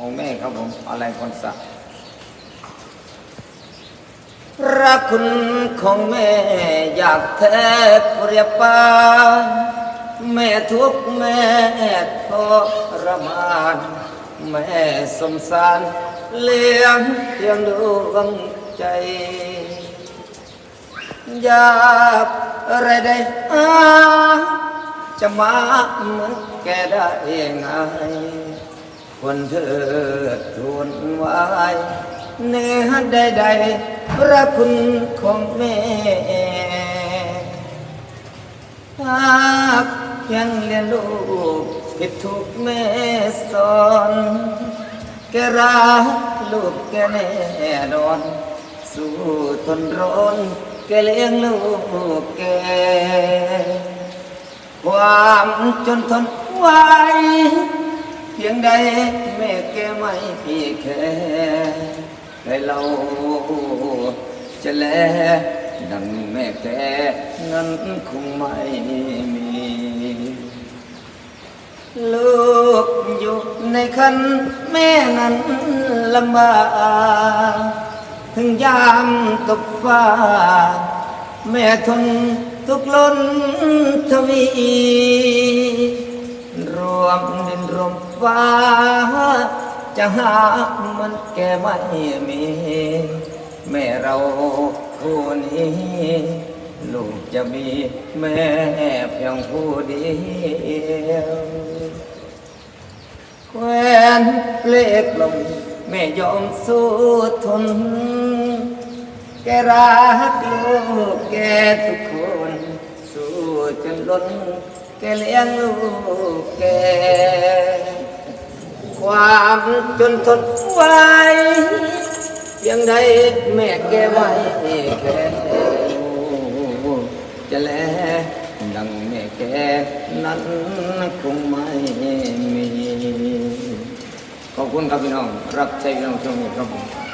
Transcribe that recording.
ของแม่ครับผมอะไรคนสักรักคุณของแม่อยากแทบเปรียบปานแม่ทุกแม่ทรมาน แม่สมสารเลี้ยงเพียงดวงใจ อยากอะไรได้อาจะมาเหมือนแกได้ไง คนเธอทูลไว้เนื้อใดๆพระคุณของแม่หากยังเรียนลูกผิดถูกแม่สอนแกรักลูกแกแน่นอน สู้ทนร้อนแกเลี้ยงลูกแก ความจนทนไหว เพียงใดแม่แกไม่พี่แค่ให้เราจะแลดังแม่แกนั้นคงไม่มี ลูกอยู่ในคันแม่นั้นลำบากถึงยามตกฟ้า แม่ทนทุกข์ล้นทวี วมดินรมฟ้า จะหามันแก่ไม่มี แม่เราคู่นี้ ลูกจะมีแม่เพียงผู้เดียวแควนเปลกลมแม่ยอมสู้ทน แกรักลูกแกทุกคน สู้จนล้น แกเลี้ยงลูกแก ความจนทนไหวเพียงใดแม่แกไว้แค่จะแลดังแม่แกนั้นคงไม่มี ขอบคุณครับพี่น้อง รับใช้พี่น้องช่วงนี้ครับผม